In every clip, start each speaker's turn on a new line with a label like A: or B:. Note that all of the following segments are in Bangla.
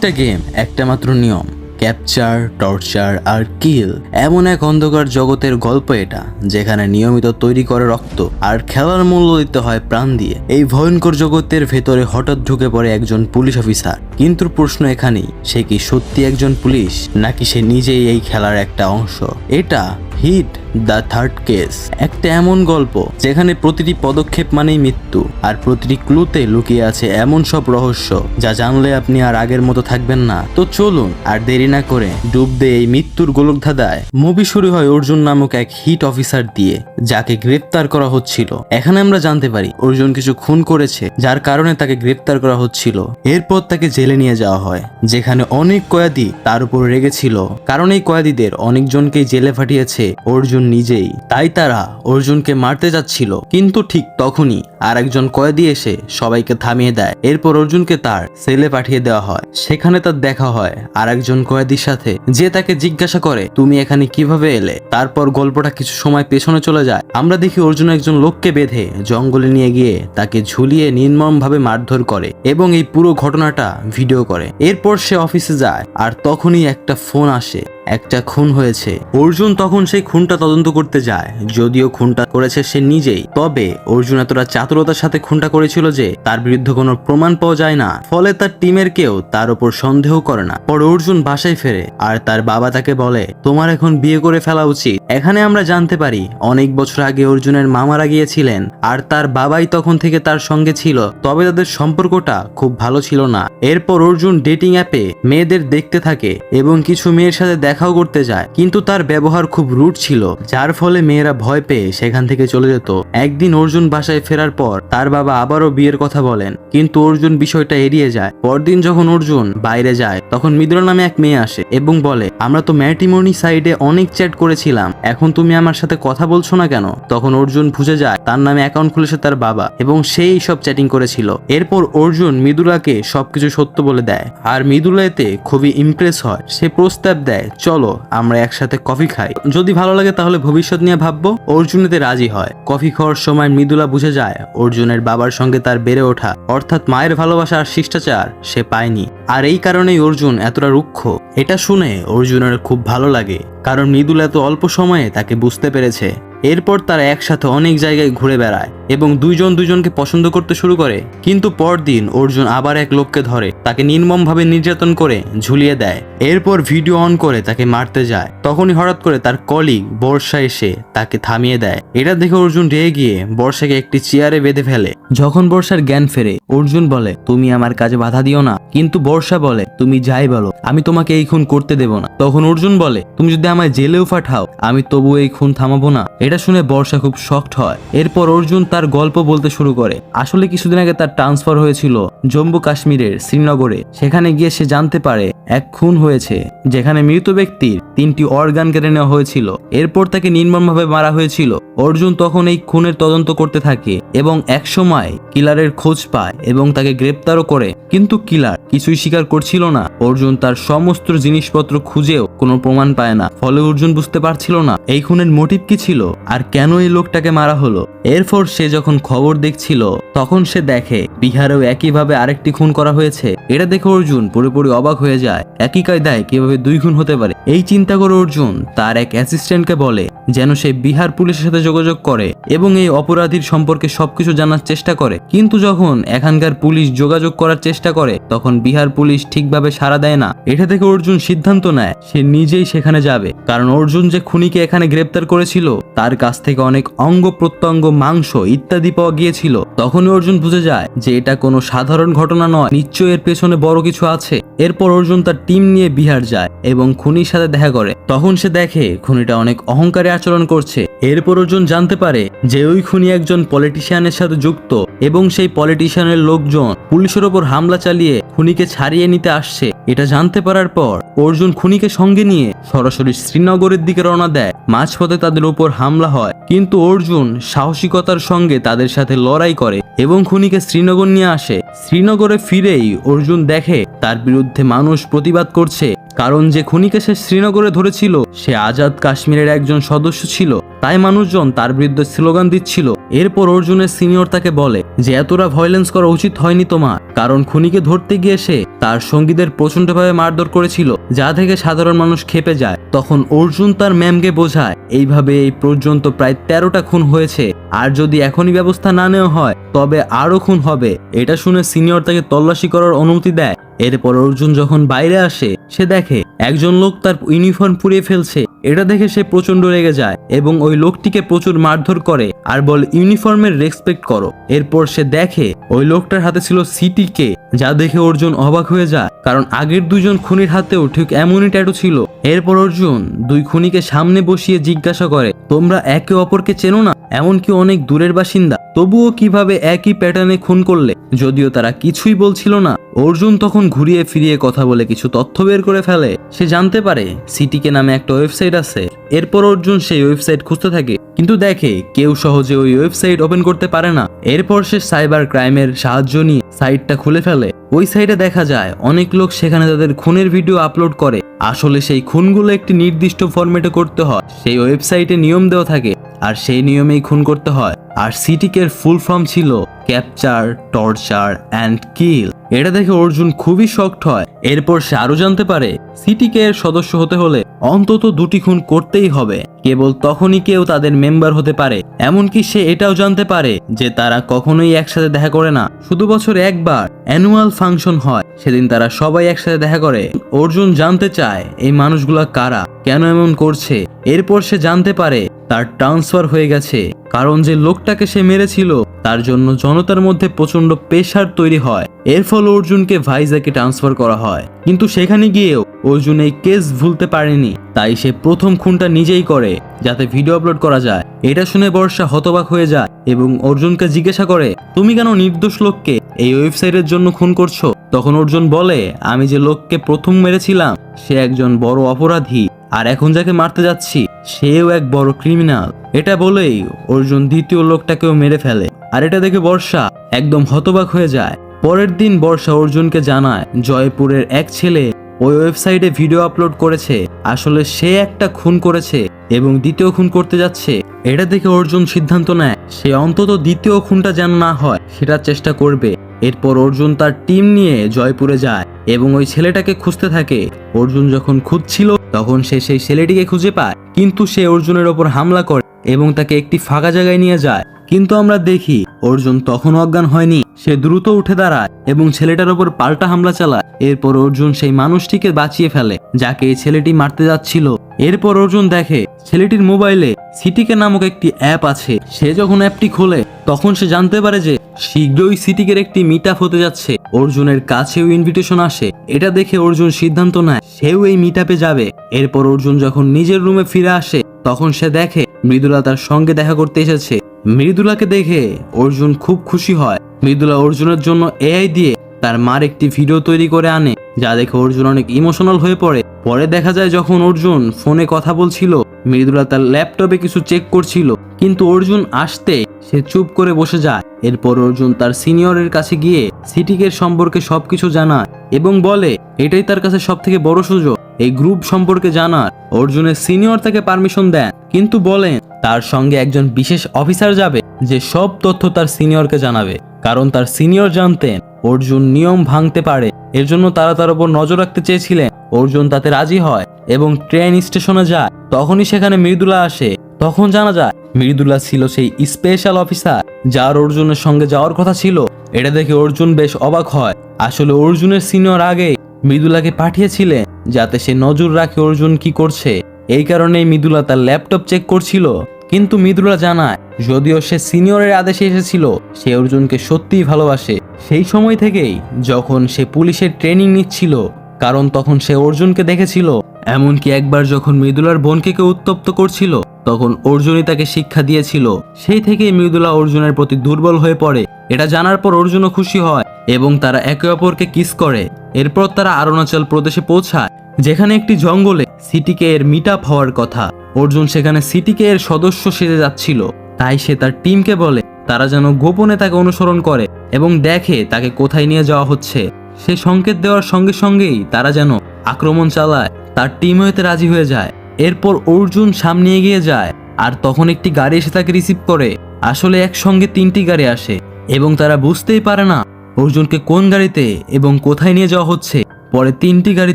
A: একটা গেম একটা মাত্র নিয়ম ক্যাপচার টর্চার আর কিল এমন এক অন্ধকার জগতের গল্প এটা, যেখানে নিয়মিত তৈরি করে রক্ত আর খেলার মূল্য দিতে হয় প্রাণ দিয়ে। এই ভয়ঙ্কর জগতের ভেতরে হঠাৎ ঢুকে পড়ে একজন পুলিশ অফিসার। কিন্তু প্রশ্ন এখানেই, সে কি সত্যি একজন পুলিশ, নাকি সে নিজেই এই খেলার একটা অংশ? এটা হিট দ্য থার্ড কেস। একটা এমন গল্প, যেখানে প্রতিটি পদক্ষেপ মানেই মৃত্যু, আর প্রতিটি ক্লুতে লুকিয়ে আছে এমন সব রহস্য, যা জানলে আপনি আর আগের মতো থাকবেন না। তো চলুন, আর দেরি না করে, ডুব দিয়ে এই মৃত্যুর গোলকধাঁধায় মুভি শুরু হয় অর্জুন নামক এক হিট অফিসার দিয়ে, যাকে গ্রেপ্তার করা হচ্ছিল। এখানে আমরা জানতে পারি, অর্জুন কিছু খুন করেছে, যার কারণে তাকে গ্রেপ্তার করা হচ্ছিল। এরপর তাকে জেলে নিয়ে যাওয়া হয়, যেখানে অনেক কয়েদি তার উপর রেগেছিল। কারণ এই কয়েদিদের অনেকজনকেই জেলে পাঠিয়েছে অর্জুন নিজেই। তাই তারা অর্জুনকে মারতে যাচ্ছিল। কিন্তু ঠিক তখনই আর একজন কয়েদি এসে সবাইকে থামিয়ে দেয়। এরপর অর্জুনকে তার সেলে পাঠিয়ে দেওয়া হয়। সেখানে তার দেখা হয় আর একজন কয়েদির সাথে যে তাকে জিজ্ঞাসা করে, তুমি এখানে কীভাবে এলে? তারপর গল্পটা কিছু সময় পেছনে চলে যায়। আমরা দেখি অর্জুন একজন লোককে বেঁধে জঙ্গলে নিয়ে গিয়ে তাকে ঝুলিয়ে নির্মম ভাবে মারধর করে এবং এই পুরো ঘটনাটা ভিডিও করে। এরপর সে অফিসে যায় আর তখনই একটা ফোন আসে। একটা খুন হয়েছে। অর্জুন তখন সেই খুনটা তদন্ত করতে যায়। যদিও খুনটা করেছে সে নিজেই, তবে অর্জুন এতটা চাতুরতার সাথে খুনটা করেছিল যে তার বিরুদ্ধে কোনো প্রমাণ পাওয়া যায় না। ফলে তার টিমের কেউ তার উপর সন্দেহ করে না। পর অর্জুন বাসায় ফেরে আর তার বাবা তাকে বলে, তোমার এখন বিয়ে করে ফেলা উচিত। এখানে আমরা জানতে পারি, অনেক বছর আগে অর্জুনের মামারা গিয়েছিলেন আর তার বাবাই তখন থেকে তার সঙ্গে ছিল, তবে তাদের সম্পর্কটা খুব ভালো ছিল না। এরপর অর্জুন ডেটিং অ্যাপে মেয়েদের দেখতে থাকে এবং কিছু মেয়ের সাথে দেখাও করতে যায়। কিন্তু তার ব্যবহার খুব রুট ছিল, যার ফলে মেয়েরা ভয় পেয়ে সেখান থেকে চলে যেত। একদিন অর্জুন বাসায় ফেরার পর তার বাবা আবারও বিয়ের কথা বলেন। কিন্তু অর্জুন বিষয়টা এড়িয়ে যায়। পরদিন যখন অর্জুন বাইরে যায়, তখন মিদ্র নামে এক মেয়ে আসে এবং বলে, আমরা তো ম্যাটিমনি সাইডে অনেক চ্যাট করেছিলাম। এখন তুমি আমার সাথে কথা বলছো না কেন? তখন অর্জুন বুঝে যায় তার নামে অ্যাকাউন্ট খুলেছে তার বাবা এবং সেই সব চ্যাটিং করেছিল। এরপর অর্জুন মৃদুলাকে সবকিছু সত্য বলে দেয়। আর মৃদুলা এতে খুবই ইমপ্রেস হয়। সে প্রস্তাব দেয় চলো, আমরা একসাথে কফি খাই। যদি ভালো লাগে তাহলে ভবিষ্যৎ নিয়ে ভাববো। অর্জুনেতে রাজি হয়। কফি খাওয়ার সময় মৃদুলা বুঝে যায়, অর্জুনের বাবার সঙ্গে তার বেড়ে ওঠা, অর্থাৎ মায়ের ভালোবাসা আর শিষ্টাচার সে পায়নি। আর এই কারণেই অর্জুন এতটা রুক্ষ। এটা শুনে অর্জুনের খুব ভালো লাগে। কারণ মৃদুল এত অল্প সময়ে তাকে বুঝতে পেরেছে। এরপর তারা একসাথে অনেক জায়গায় ঘুরে বেড়ায় এবং দুইজন দুইজনকে পছন্দ করতে শুরু করে। কিন্তু পরদিন অর্জুন আবার এক লোককে ধরে, তাকে নির্মমভাবে নির্যাতন করে ঝুলিয়ে দেয়। এরপর ভিডিও অন করে তাকে মারতে যায়। তখনই হঠাৎ করে তার কলিগ বর্ষা এসে তাকে থামিয়ে দেয়। এটা দেখে অর্জুন রেগে গিয়ে বর্ষাকে একটি চেয়ারে বেঁধে ফেলে। যখন বর্ষার জ্ঞান ফেরে, অর্জুন বলে, তুমি আমার কাজে বাধা দিও না। কিন্তু বর্ষা বলে, তুমি যাই বলো, আমি তোমাকে এই খুন করতে দেব না। তখন অর্জুন বলে, তুমি যদি আমায় জেলেও পাঠাও, আমি তবু এই খুন থামাবো না। এটা শুনে বর্ষা খুব শক্ট হয়। এরপর অর্জুন তার গল্প বলতে শুরু করে। আসলে কিছুদিন আগে তার ট্রান্সফার হয়েছিল জম্মু কাশ্মীরের শ্রীনগরে। সেখানে গিয়ে সে জানতে পারে এক খুন হয়েছে, যেখানে মৃত ব্যক্তির তিনটি অর্গান কেড়ে নেওয়া হয়েছিল। এরপর তাকে নির্মমভাবে মারা হয়েছিল। অর্জুন তখন এই খুনের তদন্ত করতে থাকে এবং একসময় কিলারের খোঁজ পায় এবং তাকে গ্রেপ্তারও করে। কিন্তু কিলার কিছুই স্বীকার করছিল না। অর্জুন তার সমস্ত জিনিসপত্র খুঁজেও কোনো প্রমাণ পায় না। ফলে অর্জুন বুঝতে পারছিল না এই খুনের মোটিভ কি ছিল আর কেন এই লোকটাকে মারা হলো। এরপর সে যখন খবর দেখছিল, তখন সে দেখে বিহারেও একইভাবে আরেকটি খুন করা হয়েছে। এটা দেখে অর্জুন পুরোপুরি অবাক হয়ে যায়, একই কায়দায় কীভাবে দুই খুন হতে পারে। এই চিন্তা করে অর্জুন তার এক অ্যাসিস্ট্যান্টকে বলে যেন সে বিহার পুলিশের সাথে যোগাযোগ করে এবং এই অপরাধীর সম্পর্কে সবকিছু জানার চেষ্টা করে। কিন্তু যখন এখানকার পুলিশ যোগাযোগ করার চেষ্টা করে, তখন বিহার পুলিশ ঠিকভাবে সাড়া দেয় না। এটা থেকে অর্জুন সিদ্ধান্ত নেয়, সে নিজেই সেখানে যাবে। কারণ অর্জুন যে খুনিকে এখানে গ্রেপ্তার করেছিল, তার কাছ থেকে অনেক অঙ্গ প্রত্যঙ্গ, মাংস ইত্যাদি পাওয়া গিয়েছিল। তখনই অর্জুন বুঝে যায় যে এটা কোনো সাধারণ ঘটনা নয়। নিশ্চয় এর পেছনে বড় কিছু আছে। এরপর অর্জুন তার টিম নিয়ে বিহার যায় এবং খুনির সাথে দেখা করে। তখন সে দেখে খুনিটা অনেক অহংকারী আচরণ করছে। এরপর অর্জুন জানতে পারে যে ওই খুনি একজন পলিটিশিয়ানের সাথে যুক্ত এবং সেই পলিটিশিয়ানের লোকজন পুলিশের ওপর হামলা চালিয়ে খুনিকে ছাড়িয়ে নিতে আসছে। এটা জানতে পারার পর অর্জুন খুনিকে সঙ্গে নিয়ে সরাসরি শ্রীনগরের দিকে রওনা দেয়। মাঝপথে তাদের উপর হামলা হয়, কিন্তু অর্জুন সাহসিকতার সঙ্গে তাদের সাথে লড়াই করে এবং খুনিকে শ্রীনগর নিয়ে আসে। শ্রীনগরে ফিরেই অর্জুন দেখে তার বিরুদ্ধে মানুষ প্রতিবাদ করছে কারণ যে খুনিকে সে শ্রীনগরে ধরেছিল, সে আজাদ কাশ্মীরের একজন সদস্য ছিল। তাই মানুষজন তার বিরুদ্ধে স্লোগান দিচ্ছিল। এরপর অর্জুনের সিনিয়র তাকে বলে যে, এতটা ভয়লেন্স করা উচিত হয়নি তোমার। কারণ খুনিকে ধরতে গিয়ে সে তার সঙ্গীদের প্রচন্ডভাবে মারধর করেছিল, যা থেকে সাধারণ মানুষ খেপে যায়। তখন অর্জুন তার ম্যামকে বোঝায়, এইভাবে এই পর্যন্ত প্রায় তেরোটা খুন হয়েছে। আর যদি এখনই ব্যবস্থা না নেওয়া হয়, তবে আরও খুন হবে। এটা শুনে সিনিয়র তাকে তল্লাশি করার অনুমতি দেয়। এরপর অর্জুন যখন বাইরে আসে, সে দেখে একজন লোক তার ইউনিফর্ম পুড়িয়ে ফেলছে। এটা দেখে সে প্রচণ্ড রেগে যায় এবং ওই লোকটিকে প্রচুর মারধর করে। আর বল ইউনিফর্মের রেসপেক্ট করো। এরপর সে দেখে ওই লোকটার হাতে ছিল সিটিকে, যা দেখে অর্জুন অবাক হয়ে যায়, কারণ আগের দুজন খুনির হাতেও ঠিক এমনই ট্যাটু ছিল। এরপর অর্জুন দুই খুনিকে সামনে বসিয়ে জিজ্ঞাসা করে, তোমরা একে অপরকে চেনো না? এমনকি অনেক দূরের বাসিন্দা। তবুও কীভাবে একই প্যাটার্নে খুন করলে? যদিও তারা কিছুই বলছিল না। অর্জুন তখন ঘুরিয়ে ফিরিয়ে কথা বলে কিছু তথ্য বের করে ফেলে। সে জানতে পারে সিটিকে নামে একটা ওয়েবসাইট আছে। এরপর অর্জুন সেই ওয়েবসাইট খুঁজতে থাকে। কিন্তু দেখে কেউ সহজে ওই ওয়েবসাইট ওপেন করতে পারে না। এরপর সে সাইবার ক্রাইমের সাহায্য নিয়ে সাইটটা খুলে ফেলে। ওই সাইটে দেখা যায়, অনেক লোক সেখানে তাদের খুনের ভিডিও আপলোড করে। আসলে সেই খুনগুলো একটি নির্দিষ্ট ফরম্যাটে করতে হয়। সেই ওয়েবসাইটে নিয়ম দেওয়া থাকে, আর সেই নিয়মেই খুন করতে হয়। আর সিটিকের ফুল ফর্ম ছিল, ক্যাপচার, টর্চার, অ্যান্ড কিল। এটা দেখে অর্জুন খুবই শক্ট হয়। এরপর সে আরও জানতে পারে সিটিকে এর সদস্য হতে হলে অন্তত দুটি খুন করতেই হবে। কেবল তখনই কেউ তাদের মেম্বার হতে পারে। এমনকি সে এটাও জানতে পারে যে তারা কখনোই একসাথে দেখা করে না। শুধু বছরে একবার অ্যানুয়াল ফাংশন হয়। সেদিন তারা সবাই একসাথে দেখা করে। অর্জুন জানতে চায়, এই মানুষগুলা কারা, কেন এমন করছে? এরপর সে জানতে পারে, তার ট্রান্সফার হয়ে গেছে। কারণ যে লোকটাকে সে মেরেছিল, তার জন্য জনতার মধ্যে প্রচণ্ড প্রেশার তৈরি হয়। এর ফলে অর্জুনকে ভাইজাকে ট্রান্সফার করা হয়। কিন্তু সেখানে গিয়েও অর্জুন এই কেস ভুলতে পারেনি। তাই সে প্রথম খুনটা নিজেই করে, যাতে ভিডিও আপলোড করা যায়। এটা শুনে বর্ষা হতবাক হয়ে যায় এবং অর্জুনকে জিজ্ঞাসা করে, তুমি কেন নির্দোষ লোককে এই ওয়েবসাইটের জন্য খুন করছ? তখন অর্জুন বলে, আমি যে লোককে প্রথম মেরেছিলাম, সে একজন বড় অপরাধী, আর এখন যাকে মারতে যাচ্ছি, সেও এক বড় ক্রিমিনাল এটা বলেই অর্জুন দ্বিতীয় লোকটাকেও মেরে ফেলে। আর এটা দেখে বর্ষা একদম হতবাক হয়ে যায়। পরের দিন বর্ষা অর্জুনকে জানায়, জয়পুরের এক ছেলে ওই ওয়েবসাইটে ভিডিও আপলোড করেছে, আসলে সে একটা খুন করেছে এবং দ্বিতীয় খুন করতে যাচ্ছে। এটা দেখে অর্জুন সিদ্ধান্ত নেয়, সে অন্তত দ্বিতীয় খুনটা যেন না হয়, সেটার চেষ্টা করবে। এরপর অর্জুন তার টিম নিয়ে জয়পুরে যায় এবং ওই ছেলেটাকে খুঁজতে থাকে। অর্জুন যখন খুঁজছিল, তখন সে সেই ছেলেটিকে খুঁজে পায়। কিন্তু সে অর্জুনের ওপর হামলা করে এবং তাকে একটি ফাঁকা জায়গায় নিয়ে যায়। কিন্তু আমরা দেখি, অর্জুন তখন অজ্ঞান হয়নি। সে দ্রুত উঠে দাঁড়ায় এবং ছেলেটার ওপর পাল্টা হামলা চালায়। এরপর অর্জুন সেই মানুষটিকে বাঁচিয়ে ফেলে, যাকে এই ছেলেটি মারতে যাচ্ছিল। এরপর অর্জুন দেখে ছেলেটির মোবাইলে সিটিকে নামক একটি অ্যাপ আছে। সে যখন অ্যাপটি খোলে, তখন সে জানতে পারে যে শীঘ্রই সিটিকের একটি মিট হতে যাচ্ছে। অর্জুনের কাছেও ইনভিটেশন আসে। এটা দেখে অর্জুন সিদ্ধান্ত নেয়, সেও এই মিট যাবে। এরপর অর্জুন যখন নিজের রুমে ফিরে আসে, তখন সে দেখে মৃদুলা তার সঙ্গে দেখা করতে এসেছে। মৃদুলাকে দেখে অর্জুন খুব খুশি হয়। মৃদুলা অর্জুনের জন্য এআই দিয়ে তার মার একটি ভিডিও তৈরি করে আনে, যা দেখে অর্জুন অনেক ইমোশনাল হয়ে পড়ে। পরে দেখা যায় যখন অর্জুন ফোনে কথা বলছিল মৃদুলা তার ল্যাপটপে কিছু চেক করছিল, কিন্তু অর্জুন আসতে সে চুপ করে বসে যায়। এরপর অর্জুন তার সিনিয়রের কাছে গিয়ে সিটিকের সম্পর্কে সবকিছু জানায় এবং বলে, এটাই তার কাছে সব থেকে বড় সুযোগ। এই গ্রুপ সম্পর্কে জানার। অর্জুনের সিনিয়র তাকে পারমিশন দেন, কিন্তু বলেন, তার সঙ্গে একজন বিশেষ অফিসার যাবে যে সব তথ্য তার সিনিয়রকে জানাবে। কারণ তার সিনিয়র জানতেন, অর্জুন নিয়ম ভাঙতে পারে। এর জন্য তারা তার উপর নজর রাখতে চেয়েছিলেন। অর্জুন তাতে রাজি হয় এবং ট্রেন স্টেশনে যায়। তখনই সেখানে মৃদুলা আসে। তখন জানা যায়, মৃদুলা ছিল সেই স্পেশাল অফিসার যার অর্জুনের সঙ্গে যাওয়ার কথা ছিল। এটা দেখে অর্জুন বেশ অবাক হয়। আসলে অর্জুনের সিনিয়র আগে মৃদুলাকে পাঠিয়েছিলেন যাতে সে নজর রাখে অর্জুন কি করছে। এই কারণেই মৃদুলা তার ল্যাপটপ চেক করছিল। কিন্তু মৃদুলা জানায়, যদিও সে সিনিয়রের আদেশে এসেছিল, সে অর্জুনকে সত্যিই ভালোবাসে। সেই সময় থেকেই যখন সে পুলিশের ট্রেনিং নিচ্ছিল কারণ তখন সে অর্জুনকে দেখেছিল। এমনকি একবার যখন মৃদুলার বোনকে কেউ উত্তপ্ত করছিল, তখন অর্জুনই তাকে শিক্ষা দিয়েছিল। সেই থেকেই মৃদুলা অর্জুনের প্রতি দুর্বল হয়ে পড়ে। এটা জানার পর অর্জুনও খুশি হয় এবং তারা একে অপরকে কিস করে। এরপর তারা অরুণাচল প্রদেশে পৌঁছায়, যেখানে একটি জঙ্গলে সিটিকে এর মিট আপ হওয়ার কথা। অর্জুন সেখানে সিটিকে এর সদস্য সেজে যাচ্ছিল। তাই সে তার টিমকে বলে, তারা যেন গোপনে তাকে অনুসরণ করে এবং দেখে তাকে কোথায় নিয়ে যাওয়া হচ্ছে। সে সংকেত দেওয়ার সঙ্গে সঙ্গেই তারা যেন আক্রমণ চালায়, তার টিম হইতে রাজি হয়ে যায়। এরপর অর্জুন সামনে এগিয়ে যায় আর তখন একটি গাড়ি এসে তাকে রিসিভ করে। আসলে একসঙ্গে তিনটি গাড়ি আসে এবং তারা বুঝতেই পারে না অর্জুনকে কোন গাড়িতে এবং কোথায় নিয়ে যাওয়া হচ্ছে। পরে তিনটি গাড়ি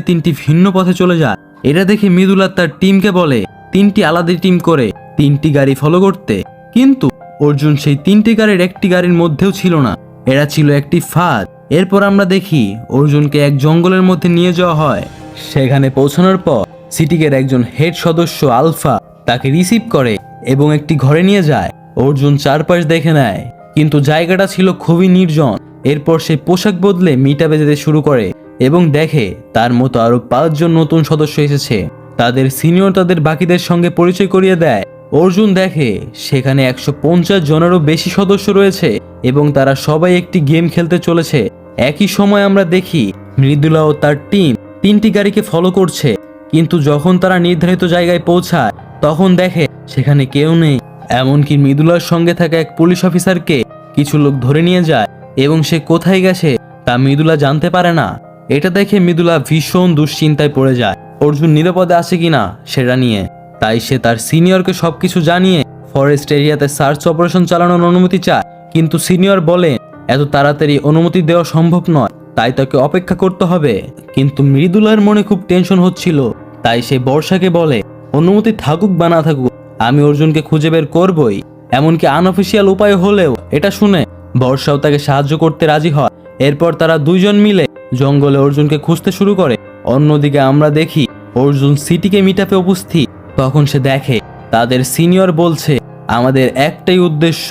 A: তিনটি ভিন্ন পথে চলে যায়। এটা দেখে মৃদুলা তার টিমকে বলে, তিনটি আলাদা টিম করে তিনটি গাড়ি ফলো করতে। কিন্তু অর্জুন সেই তিনটি গাড়ির একটি গাড়ির মধ্যেও ছিল না। এরা ছিল একটি ফাঁদ। এরপর আমরা দেখি অর্জুনকে এক জঙ্গলের মধ্যে নিয়ে যাওয়া হয়। সেখানে পৌঁছানোর পর সিটিকের একজন হেড সদস্য আলফা তাকে রিসিভ করে এবং একটি ঘরে নিয়ে যায়। অর্জুন চারপাশ দেখে নেয়, কিন্তু জায়গাটা ছিল খুবই নির্জন। এরপর সে পোশাক বদলে মিটাবে যেতে শুরু করে এবং দেখে তার মতো আরও পাঁচজন নতুন সদস্য এসেছে। তাদের সিনিয়র তাদের বাকিদের সঙ্গে পরিচয় করিয়ে দেয় অর্জুন দেখে সেখানে একশো পঞ্চাশ জনেরও বেশি সদস্য রয়েছে এবং তারা সবাই একটি গেম খেলতে চলেছে। একই সময় আমরা দেখি মৃদুলা ও তার টিম তিনটি গাড়িকে ফলো করছে। কিন্তু যখন তারা নির্ধারিত জায়গায় পৌঁছায়, তখন দেখে সেখানে কেউ নেই। এমনকি মৃদুলার সঙ্গে থাকা এক পুলিশ অফিসারকে কিছু লোক ধরে নিয়ে যায় এবং সে কোথায় গেছে তা মৃদুলা জানতে পারে না। এটা দেখে মৃদুলা ভীষণ দুশ্চিন্তায় পড়ে যায়। অর্জুন নিরাপদে আছে কিনা সেটা নিয়ে তাই সে তার সিনিয়রকে সবকিছু জানিয়ে ফরেস্ট এরিয়াতে সার্চ অপারেশন চালানোর অনুমতি চায়। কিন্তু সিনিয়র বলে, এত তাড়াতাড়ি অনুমতি দেওয়া সম্ভব নয়, তাই তাকে অপেক্ষা করতে হবে। কিন্তু মৃদুলার মনে খুব টেনশন হচ্ছিল। তাই সে বর্ষাকে বলে, অনুমতি থাকুক বা না থাকুক, আমি অর্জুনকে খুঁজে বের করবই। এমনকি আনঅফিসিয়াল উপায় হলেও, এটা শুনে বর্ষাও তাকে সাহায্য করতে রাজি হয়। এরপর তারা দুইজন মিলে জঙ্গলে অর্জুনকে খুঁজতে শুরু করে। অন্যদিকে আমরা দেখি, অর্জুন সিটিকে মিটাপে উপস্থিত। তখন সে দেখে, তাদের সিনিয়র বলছে, আমাদের একটাই উদ্দেশ্য,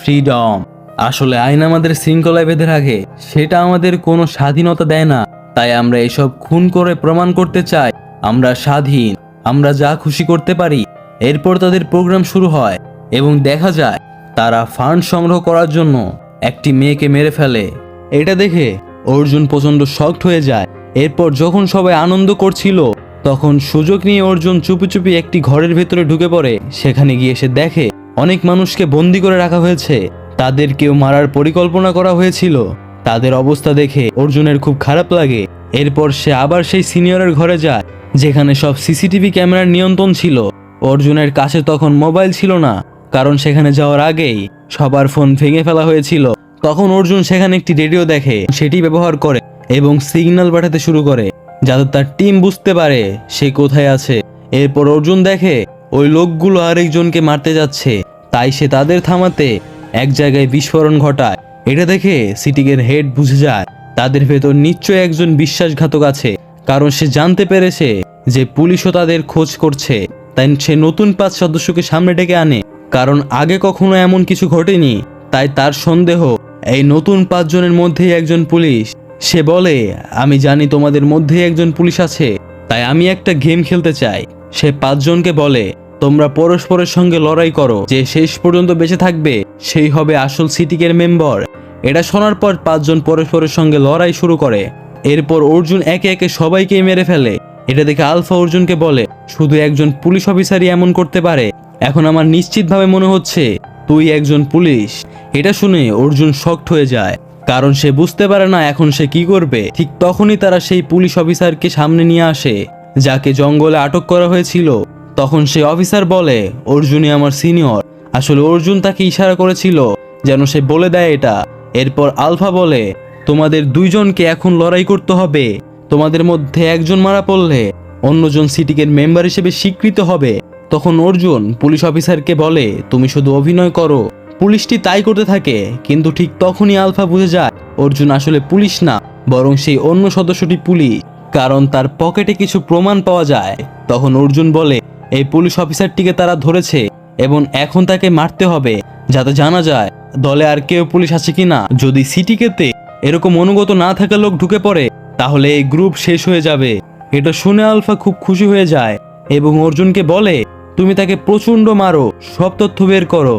A: ফ্রিডম। আসলে আইন আমাদের শৃঙ্খলায় বেঁধে রাখে, সেটা আমাদের কোনো স্বাধীনতা দেয় না। তাই আমরা এসব খুন করে প্রমাণ করতে চাই, আমরা স্বাধীন, আমরা যা খুশি করতে পারি। এরপর তাদের প্রোগ্রাম শুরু হয় এবং দেখা যায়, তারা ফান্ড সংগ্রহ করার জন্য একটি মেয়েকে মেরে ফেলে। এটা দেখে অর্জুন প্রচণ্ড শক্ট হয়ে যায়। এরপর যখন সবাই আনন্দ করছিল তখন সুযোগ নিয়ে অর্জুন চুপি চুপি একটি ঘরের ভেতরে ঢুকে পড়ে। সেখানে গিয়ে সে দেখে, অনেক মানুষকে বন্দি করে রাখা হয়েছে। তাদের কেউ মারার পরিকল্পনা করা হয়েছিল। তাদের অবস্থা দেখে অর্জুনের খুব খারাপ লাগে। এরপর সে আবার সেই সিনিয়রের ঘরে যায়, যেখানে সব সিসিটিভি ক্যামেরার নিয়ন্ত্রণ ছিল। অর্জুনের কাছে তখন মোবাইল ছিল না, কারণ সেখানে যাওয়ার আগেই সবার ফোন ভেঙে ফেলা হয়েছিল। তখন অর্জুন সেখানে একটি রেডিও দেখে, সেটি ব্যবহার করে এবং সিগন্যাল পাঠাতে শুরু করে। যাতে তার টিম বুঝতে পারে সে কোথায় আছে। এরপর অর্জুন দেখে ওই লোকগুলো আরেকজনকে মারতে যাচ্ছে। তাই সে তাদের থামাতে এক জায়গায় বিস্ফোরণ ঘটায়। এটা দেখে সিটিকের হেড বুঝে যায়, তাদের ভেতর নিশ্চয় একজন বিশ্বাসঘাতক আছে। কারণ সে জানতে পেরেছে যে পুলিশও তাদের খোঁজ করছে। তাই সে নতুন পাঁচ সদস্যকে সামনে ডেকে আনে। কারণ আগে কখনো এমন কিছু ঘটেনি। তাই তার সন্দেহ, এই নতুন পাঁচজনের মধ্যেই একজন পুলিশ সে বলে, আমি জানি তোমাদের মধ্যেই একজন পুলিশ আছে, তাই আমি একটা গেম খেলতে চাই। সে পাঁচজনকে বলে, তোমরা পরস্পরের সঙ্গে লড়াই করো, যে শেষ পর্যন্ত বেঁচে থাকবে, সেই হবে আসল সিটিকের মেম্বার। এটা শোনার পর পাঁচজন পরস্পরের সঙ্গে লড়াই শুরু করে। এরপর অর্জুন একে একে সবাইকে মেরে ফেলে। এটা দেখে আলফা অর্জুনকে বলে, শুধু একজন পুলিশ অফিসারই এমন করতে পারে। এখন আমার নিশ্চিতভাবে মনে হচ্ছে, তুই একজন পুলিশ। এটা শুনে অর্জুন শক্ট হয়ে যায়। কারণ সে বুঝতে পারে না এখন সে কি করবে। ঠিক তখনই তারা সেই পুলিশ অফিসারকে সামনে নিয়ে আসে, যাকে জঙ্গলে আটক করা হয়েছিল। তখন সেই অফিসার বলে, অর্জুনই আমার সিনিয়র। আসলে অর্জুন তাকে ইশারা করেছিল যেন সে বলে দেয় এটা। এরপর আলফা বলে, তোমাদের দুইজনকে এখন লড়াই করতে হবে। তোমাদের মধ্যে একজন মারা পড়লে অন্যজন সিটিকের মেম্বার হিসেবে স্বীকৃত হবে। তখন অর্জুন পুলিশ অফিসারকে বলে, তুমি শুধু অভিনয় করো। পুলিশটি তাই করতে থাকে, কিন্তু ঠিক তখনই আলফা বুঝে যায়, অর্জুন আসলে পুলিশ না, বরং সেই অন্য সদস্যটি পুলিশ। কারণ তার পকেটে কিছু প্রমাণ পাওয়া যায়। তখন অর্জুন বলে, এই পুলিশ অফিসারটিকে তারা ধরেছে, এবং এখন তাকে মারতে হবে, যাতে জানা যায়, দলে আর কেউ পুলিশ আছে কিনা। যদি সিটিকেতে এরকম অনুগত না থাকা লোক ঢুকে পড়ে, তাহলে এই গ্রুপ শেষ হয়ে যাবে। এটা শুনে আলফা খুব খুশি হয়ে যায়, এবং অর্জুনকে বলে, তুমি তাকে প্রচণ্ড মারো, সব তথ্য বের করো।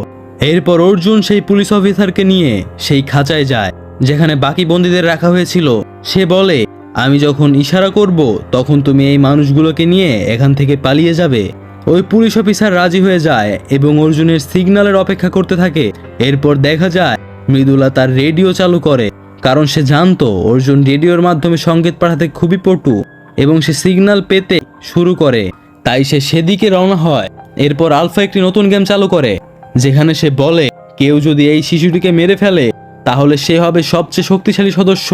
A: এরপর অর্জুন সেই পুলিশ অফিসারকে নিয়ে সেই খাঁচায় যায়, যেখানে বাকি বন্দীদের রাখা হয়েছিল। সে বলে, আমি যখন ইশারা করব, তখন তুমি এই মানুষগুলোকে নিয়ে এখান থেকে পালিয়ে যাবে। ওই পুলিশ অফিসার রাজি হয়ে যায় এবং অর্জুনের সিগন্যালের অপেক্ষা করতে থাকে। এরপর দেখা যায়, মৃদুলা তার রেডিও চালু করে, কারণ সে জানতো অর্জুন রেডিওর মাধ্যমে সংকেত পাঠাতে খুবই পটু এবং সে সিগন্যাল পেতে শুরু করে। তাই সে সেদিকে রওনা হয়। এরপর আলফা একটি নতুন গেম চালু করে। যেখানে সে বলে, কেউ যদি এই শিশুটিকে মেরে ফেলে, তাহলে সে হবে সবচেয়ে শক্তিশালী সদস্য।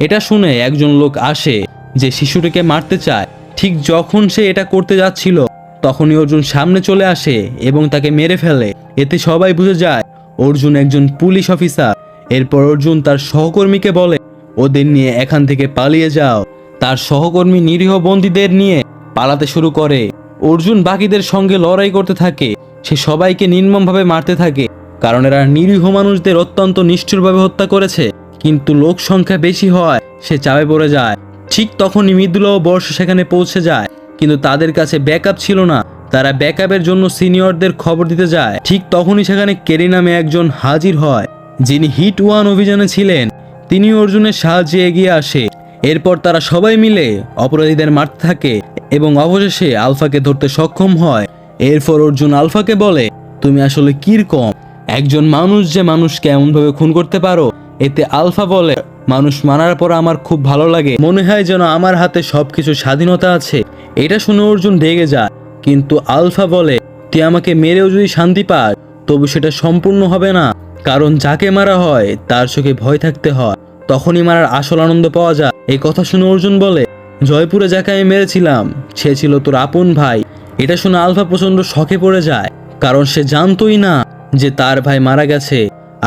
A: এটা শুনে একজন লোক আসে যে শিশুটিকে মারতে চায়। ঠিক যখন সে এটা করতে যাচ্ছিল, তখনই অর্জুন সামনে চলে আসে এবং তাকে মেরে ফেলে। এতে সবাই বুঝে যায়, অর্জুন একজন পুলিশ অফিসার। এরপর অর্জুন তার সহকর্মীকে বলে, ওদের নিয়ে এখান থেকে পালিয়ে যাও। তার সহকর্মী নিরীহ বন্দীদের নিয়ে পালাতে শুরু করে। অর্জুন বাকিদের সঙ্গে লড়াই করতে থাকে। সে সবাইকে নির্মমভাবে মারতে থাকে। কারণ এরা নিরীহ মানুষদের অত্যন্ত নিষ্ঠুরভাবে হত্যা করেছে। কিন্তু লোক সংখ্যা বেশি হয় সে চাপে পড়ে যায়। ঠিক তখনই মৃদুলা ও বর্ষ সেখানে পৌঁছে যায়। কিন্তু তাদের কাছে ব্যাকআপ ছিল না। তারা ব্যাকআপের জন্য সিনিয়রদের খবর দিতে যায়। ঠিক তখনই সেখানে কেরি নামে একজন হাজির হয়, যিনি হিট ওয়ান অভিযানে ছিলেন। তিনি অর্জুনের সাহায্যে এগিয়ে আসে। এরপর তারা সবাই মিলে অপরাধীদের মারতে থাকে এবং অবশেষে আলফাকে ধরতে সক্ষম হয়। এরপর অর্জুন আলফাকে বলে, তুমি আসলে কীরকম? একজন মানুষ যে মানুষকে এমনভাবে খুন করতে পারো? এতে আলফা বলে, মানুষ মারার পর আমার খুব ভালো লাগে। মনে হয় যেন আমার হাতে সবকিছু স্বাধীনতা আছে। এটা শুনে অর্জুন রেগে যায়। কিন্তু আলফা বলে, তুই আমাকে মেরেও যদি শান্তি পাস, তবু সেটা সম্পূর্ণ হবে না। কারণ যাকে মারা হয়, তার চোখে ভয় থাকতে হয়। তখনই মারার আসল আনন্দ পাওয়া যায়। এই কথা শুনে অর্জুন বলে, জয়পুরে যাকে আমি মেরেছিলাম, সে ছিল তোর আপন ভাই। এটা শুনে আলফা প্রচণ্ড শখে পড়ে যায়, কারণ সে জানতোই না যে তার ভাই মারা গেছে,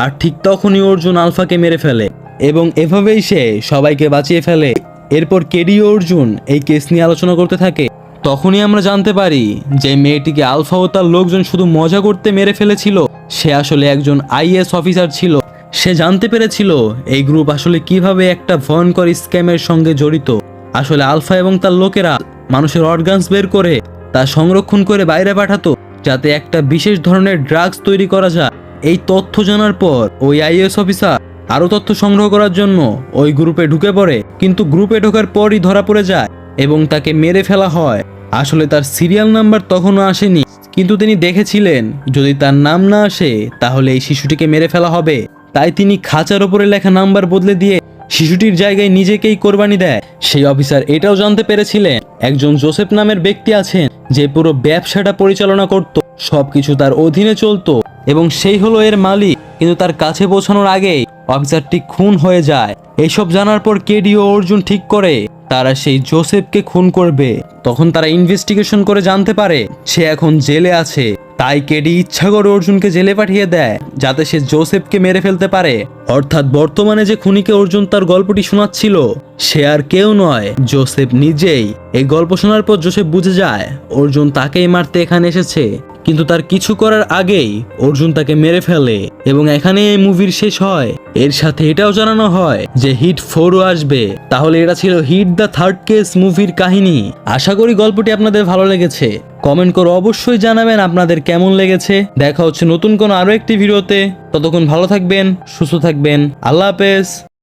A: আর ঠিক তখনই অর্জুন আলফাকে মেরে ফেলে এবং এভাবেই সে সবাইকে বাঁচিয়ে ফেলে। এরপর কেডি অর্জুন এই কেস নিয়ে আলোচনা করতে থাকে। তখনই আমরা জানতে পারি যে মেয়েটিকে আলফা ও তার লোকজন শুধু মজা করতে মেরে ফেলেছিল, সে আসলে একজন আইএস অফিসার ছিল। সে জানতে পেরেছিল এই গ্রুপ আসলে কীভাবে একটা ভয়ঙ্কর স্ক্যামের সঙ্গে জড়িত। আসলে আলফা এবং তার লোকেরা মানুষের অর্গানস বের করে তা সংরক্ষণ করে বাইরে পাঠাতো, যাতে একটা বিশেষ ধরনের ড্রাগস তৈরি করা যায়। এই তথ্য জানার পর ওই আইএস অফিসার আরও তথ্য সংগ্রহ করার জন্য ওই গ্রুপে ঢুকে পড়ে, কিন্তু গ্রুপে ঢোকার পরই ধরা পড়ে যায় এবং তাকে মেরে ফেলা হয়। আসলে তার সিরিয়াল নাম্বার তখনও আসেনি, কিন্তু তিনি দেখেছিলেন, যদি তার নাম না আসে, তাহলে এই শিশুটিকে মেরে ফেলা হবে। তাই তিনি খাঁচার ওপরে লেখা নাম্বার বদলে দিয়ে শিশুটির জায়গায় নিজেকেই কোরবানি দেয়। সেই অফিসার এটাও জানতে পেরেছিলেন, একজন জোসেফ নামের ব্যক্তি আছেন যে পুরো ব্যবসাটা পরিচালনা করত, সবকিছু তার অধীনে চলতো এবং সেই হলো এর মালিক। কিন্তু তার কাছে পৌঁছানোর আগেই অফিসারটি খুন হয়ে যায়। এইসব জানার পর কেডি ও অর্জুন ঠিক করে, তারা সেই জোসেফকে খুন করবে। তখন তারা ইনভেস্টিগেশন করে জানতে পারে, সে এখন জেলে আছে। তাই কেডি ইচ্ছা করে অর্জুনকে জেলে পাঠিয়ে দেয়, যাতে সে জোসেফকে মেরে ফেলতে পারে। অর্থাৎ বর্তমানে যে খুনিকে অর্জুন তার গল্পটি শোনাচ্ছিল, সে আর কেউ নয়, জোসেফ নিজেই। এই গল্প শোনার পর জোসেফ বুঝে যায়, অর্জুন তাকেই মারতে এখানে এসেছে। কিন্তু তার কিছু করার আগেই অর্জুন তাকে মেরে ফেলে এবং এখানে এই মুভির শেষ হয়। এর সাথে এটাও জানানো হয় যে হিট ফোরও আসবে। তাহলে এটা ছিল হিট দ্য থার্ড কেস মুভির কাহিনী। আশা করি গল্পটি আপনাদের ভালো লেগেছে। কমেন্ট করে অবশ্যই জানাবেন আপনাদের কেমন লেগেছে। দেখা হচ্ছে নতুন কোনো আরও একটি ভিডিওতে। ততক্ষণ ভালো থাকবেন, সুস্থ থাকবেন। আল্লাহ হাফেজ।